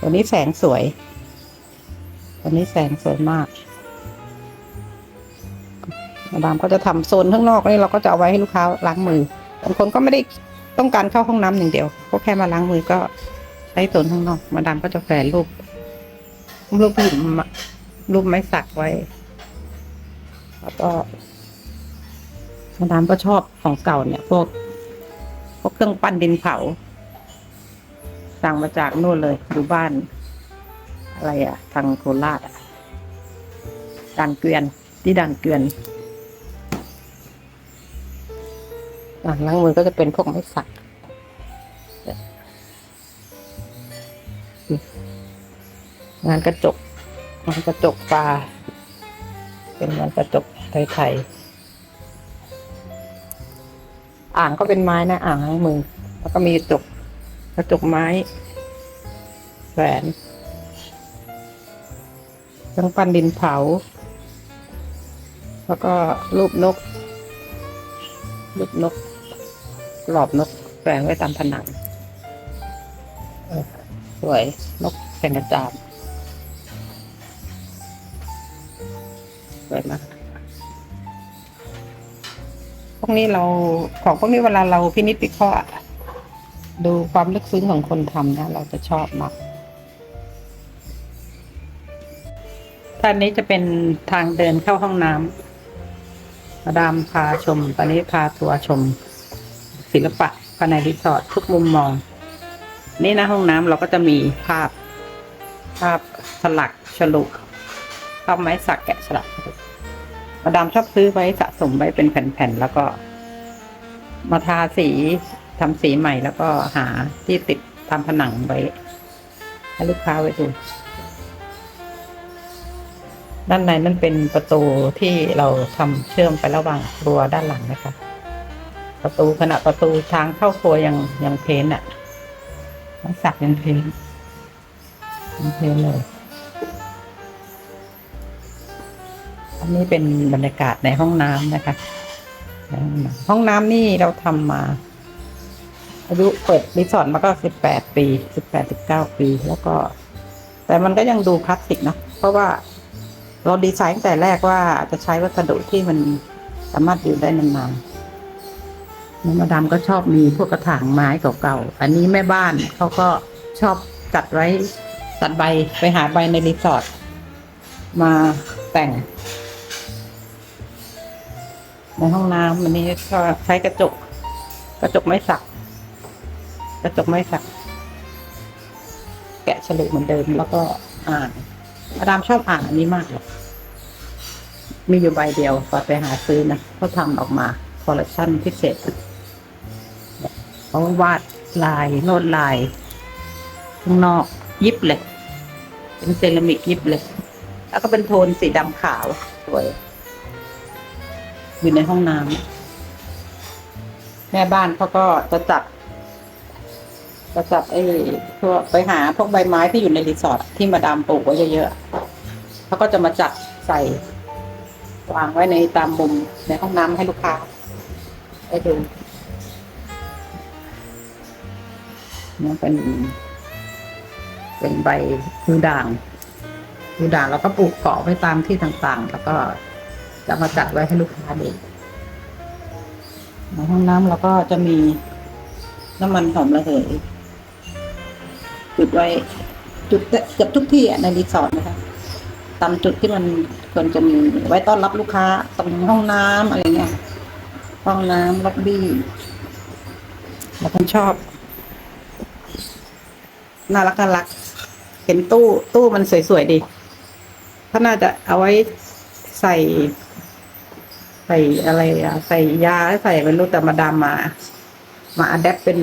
ตัวนี้แสงสวย ตัวนี้แสงสวยมากมาดามก็จะทำโซนข้างนอกนี่เราก็จะเอาไว้ให้ลูกค้าล้างมือบางคนก็ไม่ได้ต้องการเข้าห้องน้ำอย่างเดียวก็แค่มาล้างมือก็ใช้โซนข้างนอก มาดามก็จะแฝงรูปรูปหินรูปไม้สักไว้ แล้วก็มาดามก็ชอบของเก่าเนี่ย พวกพวกเครื่องปั้นดินเผา สั่งมาจากนู่นเลยอยู่บ้าน อะไรอะทางโคราชอะด่านเกวียนที่ด่านเกวียนอ่างล้างมือก็จะเป็นพวกไม้สักงานกระจกงานกระจกปลาเป็นงานกระจกไทยๆอ่างก็เป็นไม้นะ อ่างล้างมือ แล้วก็มีกระจก กระจกไม้แหวนเครื่องปั้นดินเผา แล้วก็รูปนก รูปนกกรอบนกแฝงไว้ตามผนังสวยนกแสงกระจาบสวยมากพวกนี้เราของพวกนี้เวลาเราพินิจพิเคราะห์ ดูความลึกซึ้งของคนทำนะ เราจะชอบมากท่านนี้จะเป็นทางเดินเข้าห้องน้ำมาดามพาชม ตอนนี้พาทัวร์ชม ศิลปะภายในรีสอร์ททุกมุมมอง นี่นะห้องน้ำเราก็จะมีภาพ ภาพสลักฉลุภาพไม้สักแกะสลักมาดามชอบซื้อไว้สะสมไว้เป็นแผ่นๆแล้วก็มาทาสี ทำสีใหม่แล้วก็หาที่ติดทำผนังไว้ให้ลูกค้าไว้ดูด้านในนั่นเป็นประตูที่เราทำเชื่อมไประหว่างครัวด้านหลังนะคะ ประตูขณะประตูทางเข้าครัวยังยังเพ้นท์อะต้องสักยังเพ้นยังเพ้นเลย อันนี้เป็นบรรยากาศในห้องน้ำนะคะ ห้องน้ำห้องน้ำนี่เราทำมา อายุเปิดรีสอร์ทมาก็สิบแปดปีสิบแปดสิบเก้าปี แล้วก็ แต่มันก็ยังดูคลาสสิกนะเพราะว่าเราดีไซน์ตั้งแต่แรกว่าจะใช้วัสดุที่มันสามารถอยู่ได้นานๆแล้วมาดามก็ชอบมีพวกกระถางไม้เก่าๆ อันนี้แม่บ้านเขาก็ชอบจัดไว้ตัดใบไปหาใบในรีสอร์ทมาแต่ง ในห้องน้ำอันนี้ก็ใช้กระจก กระจกไม้สัก กระจกไม้สัก แกะฉลุเหมือนเดิมแล้วก็อ่านมาดามชอบอ่านอันนี้มากเลยมีอยู่ใบเดียวก็ไปหาซื้อนะเขาทำออกมาคอลเลคชันพิเศษเขาวาดลายโลดลายข้างนอกยิบเลยเป็นเซรามิกยิบเลยแล้วก็เป็นโทนสีดำขาวสวยอยู่ในห้องน้ำแม่บ้านเขาก็จะจัด จะจัดไอ้พวกไปหาพวกใบไม้ที่อยู่ในรีสอร์ทที่มาดามปลูกไว้เยอะๆเขาก็จะมาจัดใส่วางไว้ในตามมุมในห้องน้ำให้ลูกค้าได้ดูนี่เป็น เป็นใบพือด่างพือด่างแล้วก็ปลูกเกาะไว้ตามที่ต่างๆ แล้วก็จะมาจัดไว้ให้ลูกค้าดูในห้องน้ำเราก็จะมีน้ำมันหอมระเหย จุดไว้ จุดเกือบทุกที่ในรีสอร์ทนะคะตามจุดที่มันควรจะมีไว้ต้อนรับลูกค้าตรงห้องน้ำอะไรเงี้ยห้องน้ำล็อบบี้เราคนชอบน่ารักน่ารัก เห็นตู้ ตู้มันสวยๆดีเขาน่าจะเอาไว้ใส่ ใส่อะไรอะใส่ยาใส่ไม่รู้แต่มาดามมา มาอัดแอปเป็น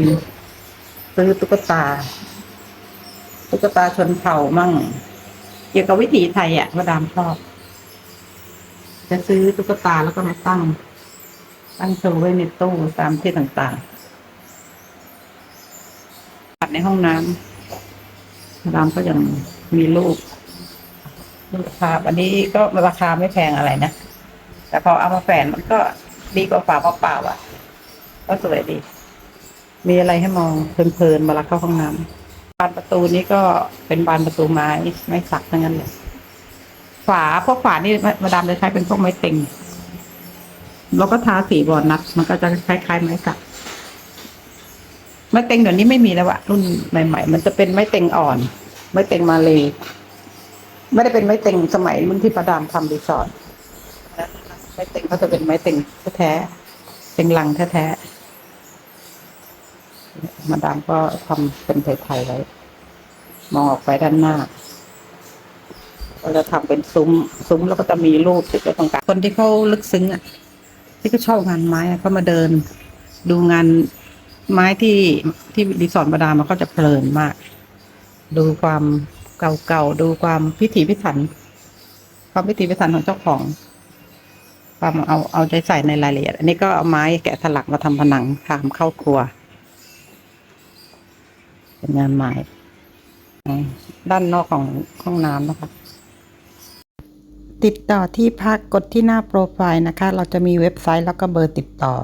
ซื้อตุ๊กตา ตุ๊กตาชนเผ่ามั่ง เกี่ยวกับวิถีไทยอะมาดามชอบ จะซื้อตุ๊กตาแล้วก็มาตั้ง ตั้งโชว์ไว้ในตู้ตามที่ต่างๆปัดในห้องน้ำมาดามก็ยังมีรูปรูปภาพอันนี้ก็ราคาไม่แพงอะไรนะ แต่พอเอามาแฝนมันก็ดีกว่าฝาเปล่าๆอะ ก็สวยดี มีอะไรให้มองเพลินๆเวลาเข้าห้องน้ำ บานประตูนี้ก็เป็นบานประตูไม้ไม้สักทั้งนั้นเลยฝาพวกฝานี่มาดามจะใช้เป็นพวกไม้เต็งแล้วก็ทาสีบอลนัดมันก็จะคล้ายๆไม้สักไม้เต็งเดี๋ยวนี้ไม่มีแล้วอะรุ่นใหม่ ๆ มันจะเป็นไม้เต็งอ่อน ไม้เต็งมาเลยไม่ได้เป็นไม้เต็งสมัยรุ่นที่ประดามทำรีสอร์ทไม้เต็งเขาจะเป็นไม้เต็งแท้เต็งลังแท้ๆ มาดามก็ทำเป็นไทยๆไว้ มองออกไปด้านหน้าเราจะทำเป็นซุ้ม ซุ้มแล้วก็จะมีรูปติดไว้ตรงกลางคนที่เขาลึกซึ้งอะ ที่เขาชอบงานไม้เขามาเดิน ดูงานไม้ที่ที่รีสอร์ทมาดามมันก็จะเพลินมาก ดูความเก่าๆดูความพิถีพิถัน ความพิถีพิถันของเจ้าของ ความเอาเอาใจใส่ในรายละเอียด อันนี้ก็เอาไม้แกะสลักมาทำผนังทำเข้าครัว เป็นงานไม้ด้านนอกของห้องน้ำนะคะ ติดต่อที่พักกดที่หน้าโปรไฟล์นะคะ เราจะมีเว็บไซต์แล้วก็เบอร์ติดต่อ